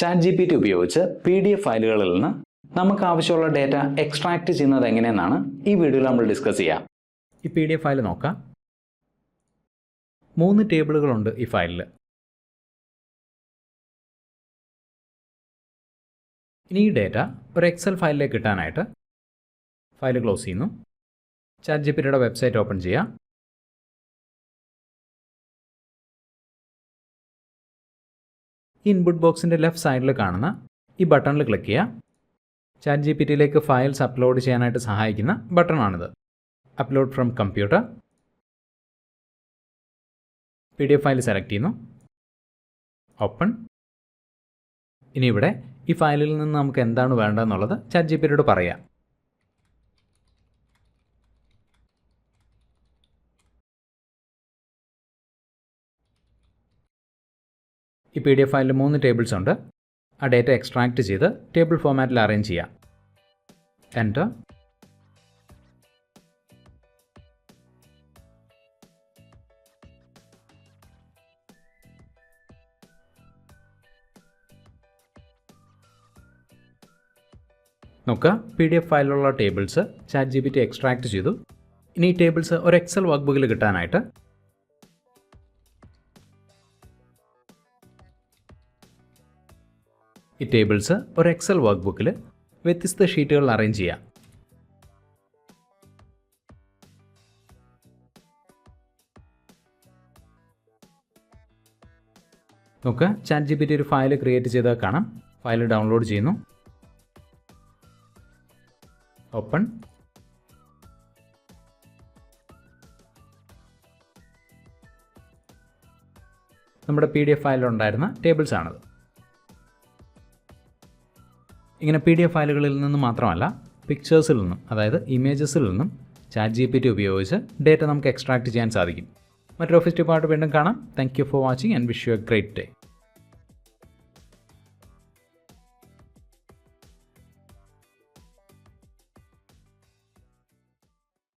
Chat G P T ഉപയോഗിച്ച് P D F ഫയലുകളിൽ നിന്ന് നമുക്ക് ആവശ്യമുള്ള ഡേറ്റ എക്സ്ട്രാക്ട് ചെയ്യുന്നത് എങ്ങനെയെന്നാണ് ഈ വീഡിയോയിൽ നമ്മൾ ഡിസ്കസ് ചെയ്യാം. ഈ പി ഡി എഫ് ഫയൽ നോക്കാം. മൂന്ന് ടേബിളുകളുണ്ട് ഈ ഫയലിൽ ഇനി ഈ ഡേറ്റ ഒരു എക്സൽ ഫയലിലേക്ക് കിട്ടാനായിട്ട് ഫയൽ ക്ലോസ് ചെയ്യുന്നു. ചാറ്റ് ജി പി ടിയുടെ വെബ്സൈറ്റ് ഓപ്പൺ ചെയ്യാം. ഇൻപുട്ട് ബോക്സിന്റെ ലെഫ്റ്റ് സൈഡിൽ കാണുന്ന ഈ ബട്ടണിൽ ക്ലിക്ക് ചെയ്യുക. ചാറ്റ് ജി പി ടിയിലേക്ക് ഫയൽസ് അപ്ലോഡ് ചെയ്യാനായിട്ട് സഹായിക്കുന്ന ബട്ടണാണിത് upload from computer P D F file select ചെയ്യുന്നു. ഓപ്പൺ ഇനി ഇവിടെ ഈ ഫയലിൽ നിന്ന് നമുക്ക് എന്താണ് വേണ്ടതെന്നുള്ളത് ചാറ്റ് ജി പി ടിയോട് പറയാം. ഈ പി ഡി എഫ് ഫയലിൽ മൂന്ന് ടേബിൾസ് ഉണ്ട്. ആ ഡേറ്റ എക്സ്ട്രാക്ട് ചെയ്ത് ടേബിൾ ഫോമാറ്റിൽ അറേഞ്ച് ചെയ്യാം. എന്റർ നോക്കുക P D F ഫയലിലുള്ള tables chat G P T extract ചെയ്തു. ഇനി ഈ ടേബിൾസ് ഒരു എക്സൽ വർക്ക് ബുക്കിൽ കിട്ടാനായിട്ട് ഈ ടേബിൾസ് ഒരു എക്സൽ വർക്ക് ബുക്കിൽ വ്യത്യസ്ത ഷീറ്റുകളിൽ അറേഞ്ച് ചെയ്യാം. നമുക്ക് ചാറ്റ് ജി പി ടി ഒരു ഫയൽ ക്രിയേറ്റ് ചെയ്താൽ കാണാം. ഫയൽ ഡൗൺലോഡ് ചെയ്യുന്നു. ഓപ്പൺ നമ്മുടെ പി ഡി എഫ് ടേബിൾസ് ആണത്. ഇങ്ങനെ പി ഡി എഫ് ഫയലുകളിൽ നിന്ന് മാത്രമല്ല പിക്ചേഴ്സിൽ നിന്നും അതായത് ഇമേജസിൽ നിന്നും ചാറ്റ് ജി പി ടി ഉപയോഗിച്ച് ഡേറ്റ നമുക്ക് എക്സ്ട്രാക്ട് ചെയ്യാൻ സാധിക്കും. മറ്റൊരു ഓഫീസ് ഡിപ്പാർട്ട് വീണ്ടും കാണാം. Thank you for watching and wish you a great day